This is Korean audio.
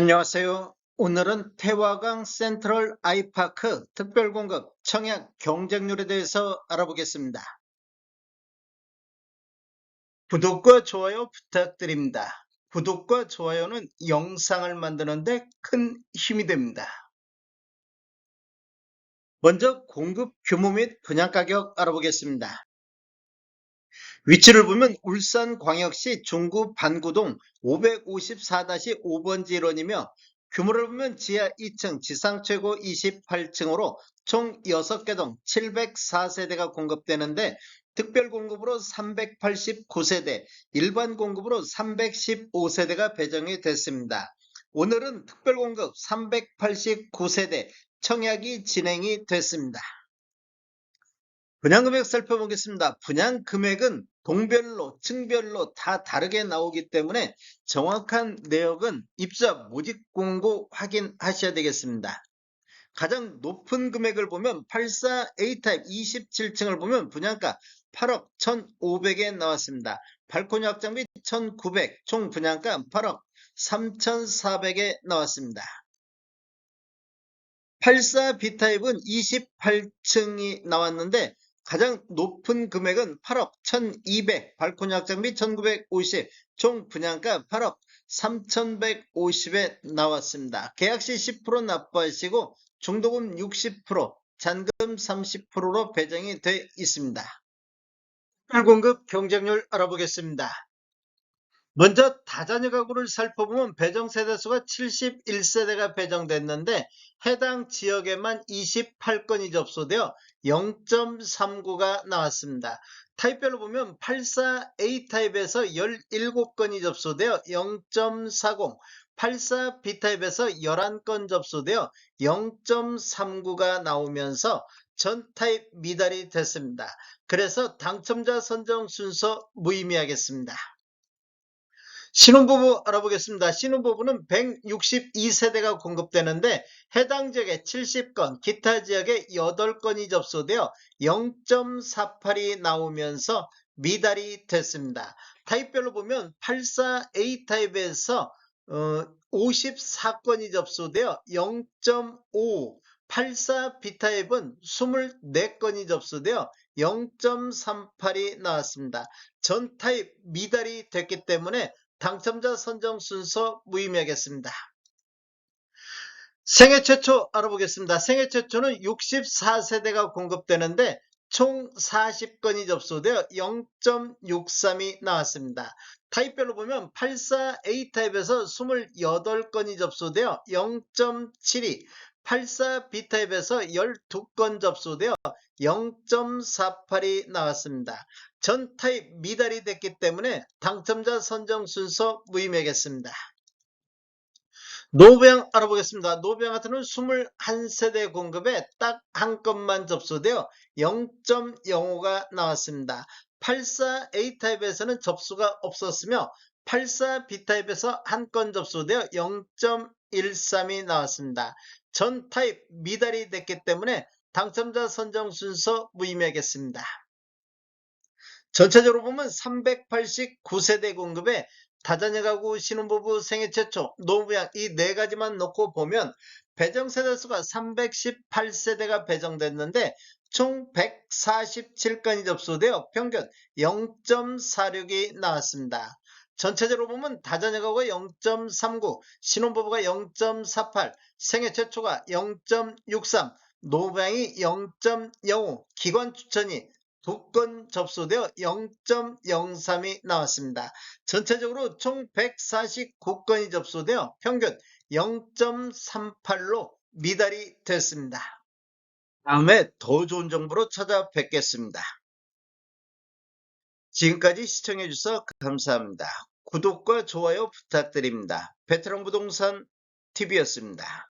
안녕하세요. 오늘은 태화강 센트럴 아이파크 특별공급 청약 경쟁률에 대해서 알아보겠습니다. 구독과 좋아요 부탁드립니다. 구독과 좋아요는 영상을 만드는데 큰 힘이 됩니다. 먼저 공급 규모 및 분양 가격 알아보겠습니다. 위치를 보면 울산광역시 중구 반구동 554-5번지 일원이며 규모를 보면 지하 2층, 지상 최고 28층으로 총 6개 동 704세대가 공급되는데 특별 공급으로 389세대, 일반 공급으로 315세대가 배정이 됐습니다. 오늘은 특별 공급 389세대 청약이 진행이 됐습니다. 분양 금액 살펴보겠습니다. 분양 금액은 동별로, 층별로 다 다르게 나오기 때문에 정확한 내역은 입사 모집 공고 확인하셔야 되겠습니다. 가장 높은 금액을 보면 84 A타입 27층을 보면 분양가 8억 1,500에 나왔습니다. 발코니 확장 비 1,900, 총 분양가 8억 3,400에 나왔습니다. 84 B타입은 28층이 나왔는데 가장 높은 금액은 8억 1200, 발코니 확장비 1950, 총 분양가 8억 3150에 나왔습니다. 계약시 10% 납부하시고 중도금 60%, 잔금 30%로 배정이 되어 있습니다. 공급 경쟁률 알아보겠습니다. 먼저 다자녀 가구를 살펴보면 배정 세대수가 71세대가 배정됐는데 해당 지역에만 28건이 접수되어 0.39가 나왔습니다. 타입별로 보면 84A 타입에서 17건이 접수되어 0.40, 84B 타입에서 11건 접수되어 0.39가 나오면서 전 타입 미달이 됐습니다. 그래서 당첨자 선정 순서 무의미하겠습니다. 신혼부부 알아보겠습니다. 신혼부부는 162세대가 공급되는데 해당 지역에 70건, 기타 지역에 8건이 접수되어 0.48이 나오면서 미달이 됐습니다. 타입별로 보면 84A 타입에서 어, 54건이 접수되어 0.5, 84B 타입은 24건이 접수되어 0.38이 나왔습니다. 전 타입 미달이 됐기 때문에 당첨자 선정 순서 무의미하겠습니다. 생애 최초 알아보겠습니다. 생애 최초는 64세대가 공급되는데 총 40건이 접수되어 0.63이 나왔습니다. 타입별로 보면 84A 타입에서 28건이 접수되어 0.72, 84B 타입에서 12건 접수되어 0.48이 나왔습니다. 전 타입 미달이 됐기 때문에 당첨자 선정 순서 무의미하겠습니다. 노병 알아보겠습니다. 노병 같은 경우는 21세대 공급에 딱 한 건만 접수되어 0.05가 나왔습니다. 84A 타입에서는 접수가 없었으며 84B 타입에서 한 건 접수되어 0.13이 나왔습니다. 전 타입 미달이 됐기 때문에 당첨자 선정 순서 무의미하겠습니다. 전체적으로 보면 389세대 공급에 다자녀 가구 신혼부부 생애 최초 노부양 이 네 가지만 놓고 보면 배정 세대 수가 318세대가 배정됐는데 총 147건이 접수되어 평균 0.46이 나왔습니다. 전체적으로 보면 다자녀 가구가 0.39, 신혼부부가 0.48, 생애 최초가 0.63, 노부양이 0.05, 기관 추천이 두 건 접수되어 0.03이 나왔습니다. 전체적으로 총 149건이 접수되어 평균 0.38로 미달이 됐습니다. 다음에 더 좋은 정보로 찾아뵙겠습니다. 지금까지 시청해주셔서 감사합니다. 구독과 좋아요 부탁드립니다. 베테랑 부동산 TV였습니다.